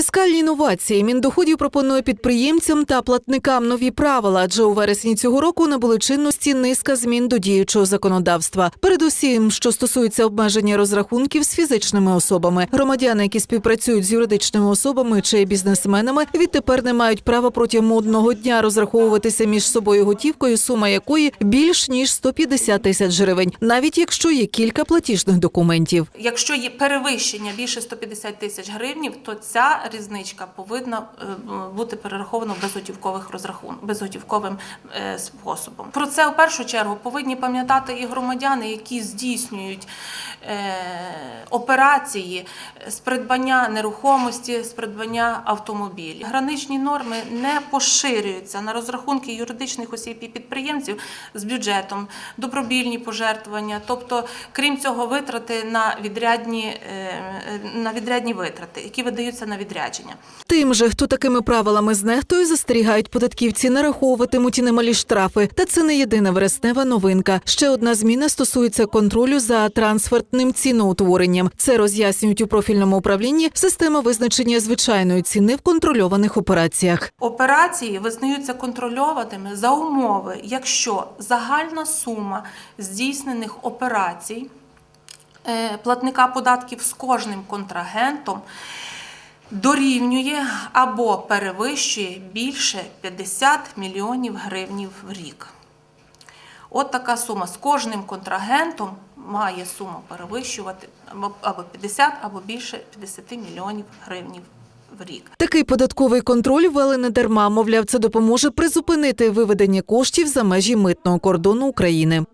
Фіскальні інновації Міндоходів пропонує підприємцям та платникам нові правила, адже у вересні цього року набули чинності низка змін до діючого законодавства. Передусім, що стосується обмеження розрахунків з фізичними особами, громадяни, які співпрацюють з юридичними особами чи бізнесменами, відтепер не мають права протягом одного дня розраховуватися між собою готівкою, сума якої більш ніж 150 тисяч гривень, навіть якщо є кілька платіжних документів. Якщо є перевищення більше 150 тисяч гривнів, то ця різничка повинна е, бути перерахована безготівкових розрахун безготівковим е, способом. Про це у першу чергу повинні пам'ятати і громадяни, які здійснюють е, операції з придбання нерухомості, з придбання автомобілів. Граничні норми не поширюються на розрахунки юридичних осіб і підприємців з бюджетом, добровільні пожертвування, тобто, крім цього, витрати на відрядні, на відрядні витрати, які видаються на відрядження. Тим же, хто такими правилами знехтує, застерігають податківці, нараховуватимуть і немалі штрафи. Та це не єдина вереснева новинка. Ще одна зміна стосується контролю за трансфертним ціноутворенням. Це роз'яснюють у профільному управлінні система визначення звичайної ціни в контрольованих операціях. Операції визнаються контрольованими за умови, якщо загальна сума здійснених операцій е, платника податків з кожним контрагентом дорівнює або перевищує більше 50 мільйонів гривнів в рік. От така сума з кожним контрагентом має сума перевищувати або- або 50, або більше 50 мільйонів гривнів в рік. Такий податковий контроль ввели не дарма. Мовляв, це допоможе призупинити виведення коштів за межі митного кордону України.